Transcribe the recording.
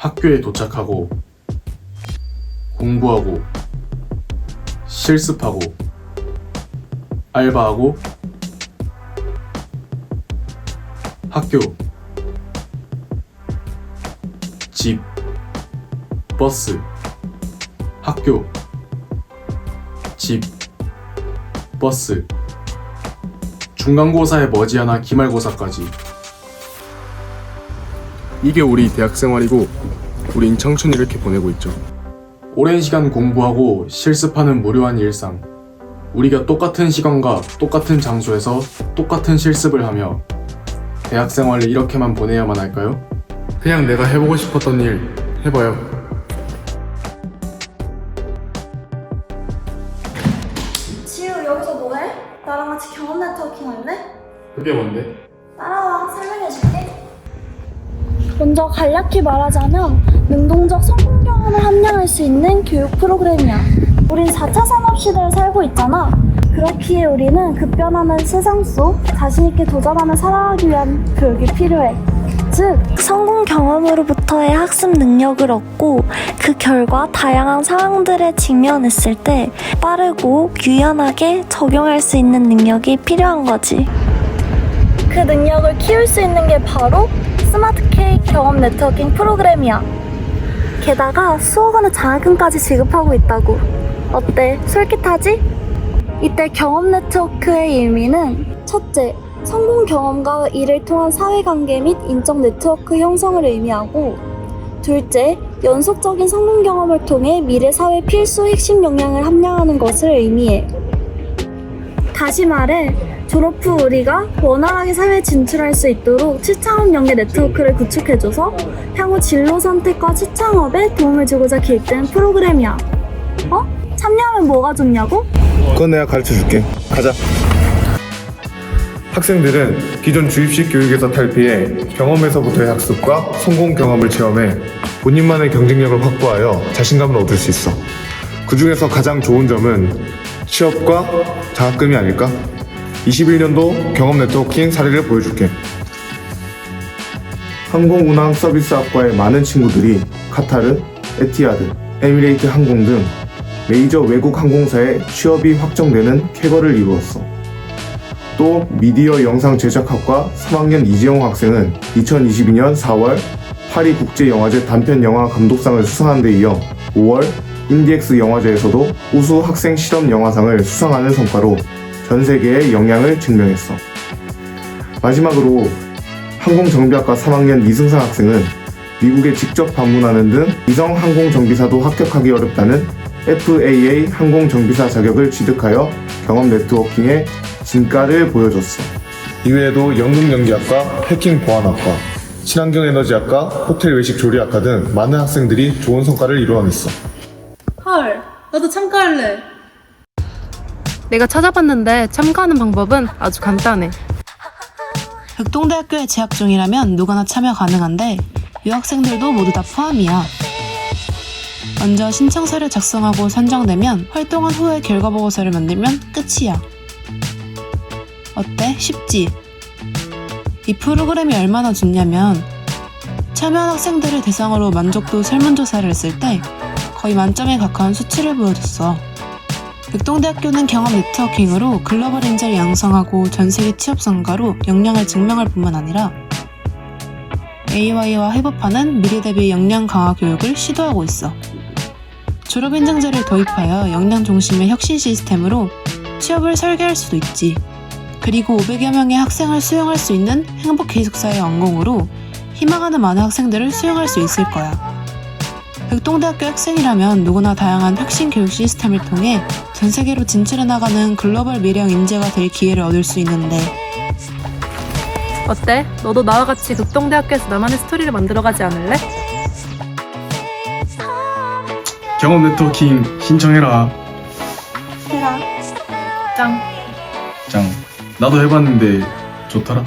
학교에 도착하고 공부하고 실습하고 알바하고 학교 집 버스 학교 집 버스 중간고사에 머지않아 기말고사까지 이게 우리 대학 생활이고 우린 청춘 이렇게 보내고 있죠. 오랜 시간 공부하고 실습하는 무료한 일상. 우리가 똑같은 시간과 똑같은 장소에서 똑같은 실습을 하며 대학 생활을 이렇게만 보내야만 할까요? 그냥 내가 해보고 싶었던 일 해봐요. 지우 여기서 뭐해? 나랑 같이 경험 네트워킹 할래? 그게 뭔데? 따라와 설명해줄게 먼저 간략히 말하자면 능동적 성공 경험을 함양할 수 있는 교육 프로그램이야. 우린 4차 산업 시대에 살고 있잖아. 그렇기에 우리는 급변하는 세상 속 자신있게 도전하며 살아가기 위한 교육이 필요해. 즉 성공 경험으로부터의 학습 능력을 얻고 그 결과 다양한 상황들에 직면했을 때 빠르고 유연하게 적용할 수 있는 능력이 필요한 거지. 그 능력을 키울 수 있는 게 바로 스마트 K 경험 네트워킹 프로그램이야. 게다가 수억 원의 장학금까지 지급하고 있다고. 어때? 솔깃하지? 이때 경험 네트워크의 의미는 첫째, 성공 경험과 이를 통한 사회관계 및 인적 네트워크 형성을 의미하고 둘째, 연속적인 성공 경험을 통해 미래 사회 필수 핵심 역량을 함양하는 것을 의미해. 다시 말해, 졸업 후 우리가 원활하게 사회에 진출할 수 있도록 취창업 연계 네트워크를 구축해줘서 향후 진로 선택과 취창업에 도움을 주고자 기획된 프로그램이야. 어? 참여하면 뭐가 좋냐고? 그건 내가 가르쳐 줄게. 가자. 학생들은 기존 주입식 교육에서 탈피해 경험에서부터의 학습과 성공 경험을 체험해 본인만의 경쟁력을 확보하여 자신감을 얻을 수 있어. 그 중에서 가장 좋은 점은 취업과 장학금이 아닐까? 21년도 경험 네트워킹 사례를 보여줄게. 항공운항 서비스학과의 많은 친구들이 카타르, 에티하드, 에미레이트 항공 등 메이저 외국 항공사에 취업이 확정되는 쾌거를 이루었어. 또 미디어 영상 제작학과 3학년 이재용 학생은 2022년 4월 파리 국제영화제 단편 영화 감독상을 수상한 데 이어 5월 인디엑스 영화제에서도 우수 학생 실험 영화상을 수상하는 성과로 전 세계에 영향을 증명했어. 마지막으로 항공정비학과 3학년 이승상 학생은 미국에 직접 방문하는 등 위성 항공정비사도 합격하기 어렵다는 FAA 항공정비사 자격을 취득하여 경험 네트워킹의 진가를 보여줬어. 이외에도 연극연기학과, 해킹 보안학과, 친환경 에너지학과, 호텔 외식 조리학과 등 많은 학생들이 좋은 성과를 이루어냈어. 헐, 나도 참가할래. 내가 찾아봤는데 참가하는 방법은 아주 간단해. 흑동대학교에 재학 중이라면 누구나 참여 가능한데 유학생들도 모두 다 포함이야. 먼저 신청서를 작성하고 선정되면 활동한 후에 결과 보고서를 만들면 끝이야. 어때? 쉽지? 이 프로그램이 얼마나 좋냐면 참여한 학생들을 대상으로 만족도 설문조사를 했을 때 거의 만점에 가까운 수치를 보여줬어. 늑동대학교는 경험 네트워킹으로 글로벌 인재를 양성하고 전 세계 취업 성과로 역량을 증명할 뿐만 아니라 AY와 협업하는 미래 대비 역량 강화 교육을 시도하고 있어. 졸업 인증제를 도입하여 역량 중심의 혁신 시스템으로 취업을 설계할 수도 있지. 그리고 500여 명의 학생을 수용할 수 있는 행복 기숙사의 완공으로 희망하는 많은 학생들을 수용할 수 있을 거야. 흑동대학교 학생이라면 누구나 다양한 혁신 교육 시스템을 통해 전 세계로 진출해 나가는 글로벌 미래형 인재가 될 기회를 얻을 수 있는데 어때? 너도 나와 같이 극동대학교에서 나만의 스토리를 만들어가지 않을래? 경험 네트워킹 신청해라. 해라. 짱. 짱. 나도 해봤는데 좋더라.